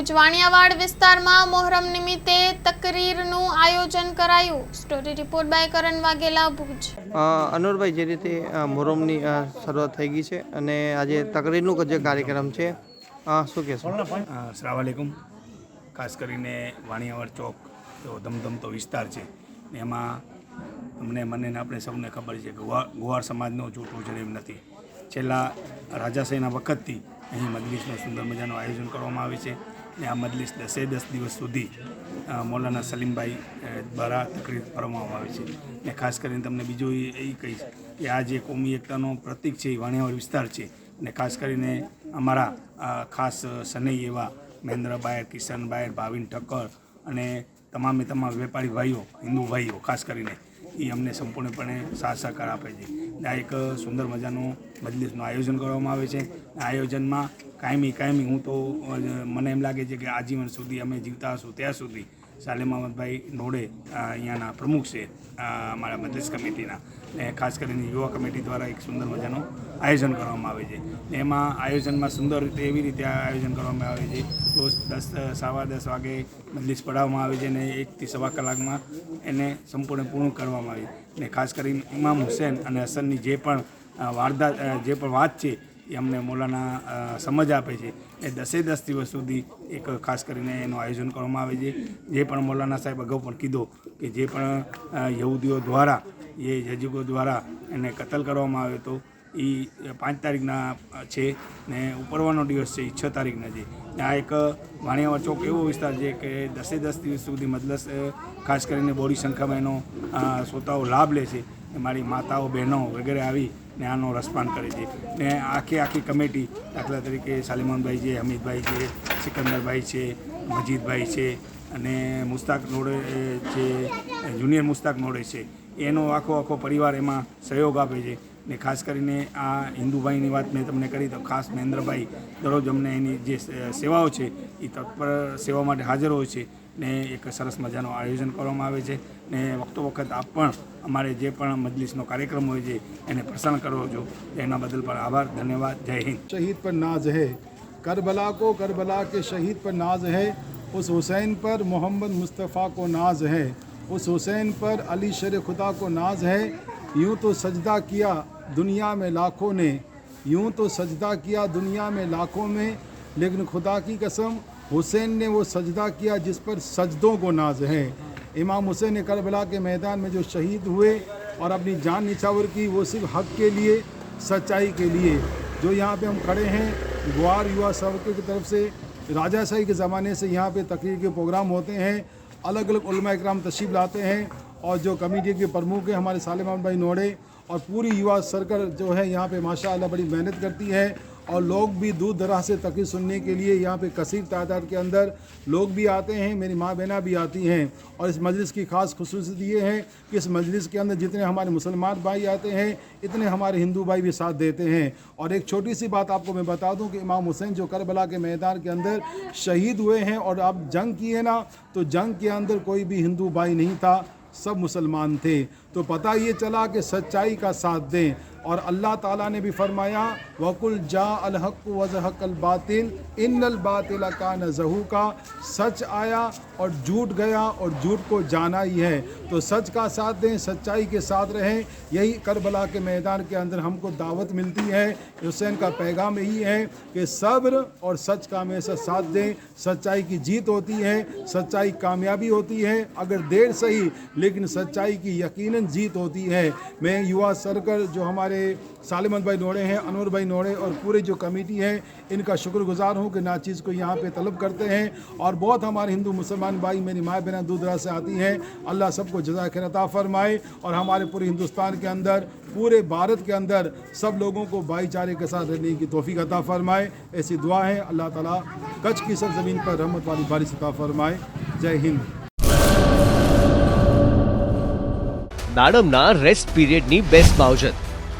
ભુજ વાણિયાવાડ વિસ્તારમાં મોહરમ નિમિત્તે તકરીરનું આયોજન કરાયું. Story report by Karan Vaghela Bhuj. અનુરભાઈ જે રીતે મોહરમની શરૂઆત થઈ ગઈ છે અને આજે તકરીરનું જે કાર્યક્રમ છે શું કહેશો? અસલામવાલેકુમ ખાસ કરીને વાણિયાવાડ ચોક તો ધમધમતો વિસ્તાર છે. એમાં તમને મને ને આપણે સૌને ખબર છે કે ગુવા ગુવાર સમાજનો જૂઠ છે એમ નથી. છેલ્લા રાજાશાહીના વખતથી અહીં મજલિસનું સુંદર મજાનું આયોજન કરવામાં આવે છે અને આ મજલિસ દસે દસ દિવસ સુધી મૌલાના સલીમભાઈ દ્વારા તકરીર કરવામાં આવે છે. ને ખાસ કરીને તમને બીજું એ કહીશ કે આ જે કોમી એકતાનો પ્રતિક છે એ વાણિયાવાડ વિસ્તાર છે. ને ખાસ કરીને અમારા ખાસ સનઈ એવા મહેન્દ્ર બાયર કિશન બાયર ભાવિન ઠક્કર અને તમામે તમામ વેપારી ભાઈઓ, હિન્દુ ભાઈઓ ખાસ કરીને, એ અમને સંપૂર્ણપણે સાથ સહકાર આપે છે. આ એક સુંદર મજાનું મજલિસનું આયોજન કરવામાં આવે છે. આયોજનમાં કાયમી કાયમી હું તો મને એમ લાગે છે કે આજીવન સુધી અમે જીવતા હશું, ત્યાં સુધી સાલેમ અહમદભાઈ નોડે અહીંયાના પ્રમુખ છે અમારા મજલિસ કમિટીના. ને ખાસ કરીને યુવા કમિટી દ્વારા એક સુંદર મજાનું આયોજન કરવામાં આવે છે. એમાં આયોજનમાં સુંદર રીતે એવી રીતે આયોજન કરવામાં આવે છે. રોજ દસ સવા દસ વાગે મજલિસ પઢાવવામાં આવે છે અને એકથી સવા કલાકમાં એને સંપૂર્ણ પૂર્ણ કરવામાં આવે છે. ને ખાસ કરીને ઇમામ હુસેન અને હસનની જે પણ વારદાત જે પણ વાત છે, એ અમને મોલાના સમજ આપે છે. એ દસે દસ દિવસ સુધી એક ખાસ કરીને એનું આયોજન કરવામાં આવે છે. જે પણ મૌલાના સાહેબ અગાઉ પણ કીધો કે જે પણ યહૂદીઓ દ્વારા, એ યજુકો દ્વારા એને કતલ કરવામાં આવ્યો હતો. એ પાંચ તારીખના છે ને ઉપરવાનો દિવસ છે એ છ તારીખના છે. આ એક વાણિયાવાડ ચોક એવો વિસ્તાર છે કે દસે દસ દિવસ સુધી મજલસ ખાસ કરીને બોડી સંખ્યામાં એનો શ્રોતાઓ લાભ લે છે. મારી માતાઓ, બહેનો વગેરે આવી ને આનો રસપાન કરે છે. ને આખી આખી કમિટી દાખલા તરીકે સાલિમાનભાઈ છે હમીદભાઈ છે, સિકંદરભાઈ છે, મજીદભાઈ છે અને મુસ્તાક નોડે જે, જુનિયર મુસ્તાક નોડે છે. એનો આખો આખો પરિવાર એમાં સહયોગ આપે છે. ને ખાસ કરીને આ હિન્દુભાઈની વાત મેં તમને કરી તો ખાસ મહેન્દ્રભાઈ દરરોજ અમને એની જે સે- સેવાઓ છે એ તત્પર સેવા માટે હાજર હોય છે ને એક સરસ મજાનું આયોજન કરવામાં આવે છે ને વખતો વખત આપ પણ અમારે જે પણ મજલિસનો કાર્યક્રમ હોય છે એને પ્રસારણ કરો છો એના બદલ પણ આભાર ધન્યવાદ જય હિન્દ शहीद पर नाज है करबला को करबला के शहीद पर नाज है उस हुसैन पर मोहम्मद मुस्तफ़ा को नाज है उस हुसैन पर अली शर खुदा को नाज है یوں تو سجدہ کیا دنیا میں لاکھوں نے، یوں تو سجدہ کیا دنیا میں لاکھوں میں لیکن خدا کی قسم حسین نے وہ سجدہ کیا جس پر سجدوں کو ناز ہے۔ امام حسین نے کربلا کے میدان میں جو شہید ہوئے اور اپنی جان نچاور کی، وہ صرف حق کے لیے، سچائی کے لیے۔ جو یہاں پہ ہم کھڑے ہیں، گوار یوا سرکل کی طرف سے، راجہ شاہی کے زمانے سے یہاں پہ تقریر کے پروگرام ہوتے ہیں۔ الگ الگ علماء اکرام تشریف لاتے ہیں۔ اور جو کمیٹی کے پرمکھ ہیں، ہمارے سالمان بھائی نوڑے اور پوری یوا سرکل جو ہے یہاں پہ ماشاء اللہ بڑی محنت کرتی ہے اور لوگ بھی دور دراز سے تقریر سننے کے لیے یہاں پہ کثیر تعداد کے اندر لوگ بھی آتے ہیں، میری ماں بہنیں بھی آتی ہیں اور اس مجلس کی خاص خصوصیت یہ ہے کہ اس مجلس کے اندر جتنے ہمارے مسلمان بھائی آتے ہیں، اتنے ہمارے ہندو بھائی بھی ساتھ دیتے ہیں۔ اور ایک چھوٹی سی بات آپ کو میں بتا دوں کہ امام حسین جو کربلا کے میدان کے اندر شہید ہوئے ہیں اور اب جنگ کیے نا، تو جنگ کے اندر کوئی بھی ہندو بھائی نہیں تھا۔ सब मुसलमान थे तो पता ये चला कि सच्चाई का साथ दें اور اللہ تعالیٰ نے بھی فرمایا وکل جا الحق وضحق الباطل ان الباطل کا نظہو کا سچ آیا اور جھوٹ گیا اور جھوٹ کو جانا ہی ہے۔ تو سچ کا ساتھ دیں، سچائی کے ساتھ رہیں۔ یہی کربلا کے میدان کے اندر ہم کو دعوت ملتی ہے۔ حسین کا پیغام یہی ہے کہ صبر اور سچ کا ہمیشہ ساتھ دیں۔ سچائی کی جیت ہوتی ہے، سچائی کامیابی ہوتی ہے، اگر دیر صحیح، لیکن سچائی کی یقیناً جیت ہوتی ہے۔ میں یوا سرکر جو ہمارے ہمارے سالمت بھائی نوڑے ہیں، انور بھائی نوڑے اور پورے جو کمیٹی ہیں ان کا شکر گزار ہوں کہ ناچیز کو یہاں پہ طلب کرتے ہیں۔ اور بہت ہمارے ہندو مسلمان بھائی میری مائیں بہنیں دور دراز سے آتی ہیں۔ اللہ سب کو جزاک عطا فرمائے۔ اور ہمارے پورے ہندوستان کے اندر، پورے بھارت کے اندر سب لوگوں کو بھائی چارے کے ساتھ رہنے کی توفیق عطا فرمائے۔ ایسی دعا ہے، اللہ تعالیٰ کچھ کی سب زمین پر رحمت والی بارش عطا فرمائے۔ جے ہند۔ મેડમના રેસ્ટ પીરિયડની બેસ્ટ માવજત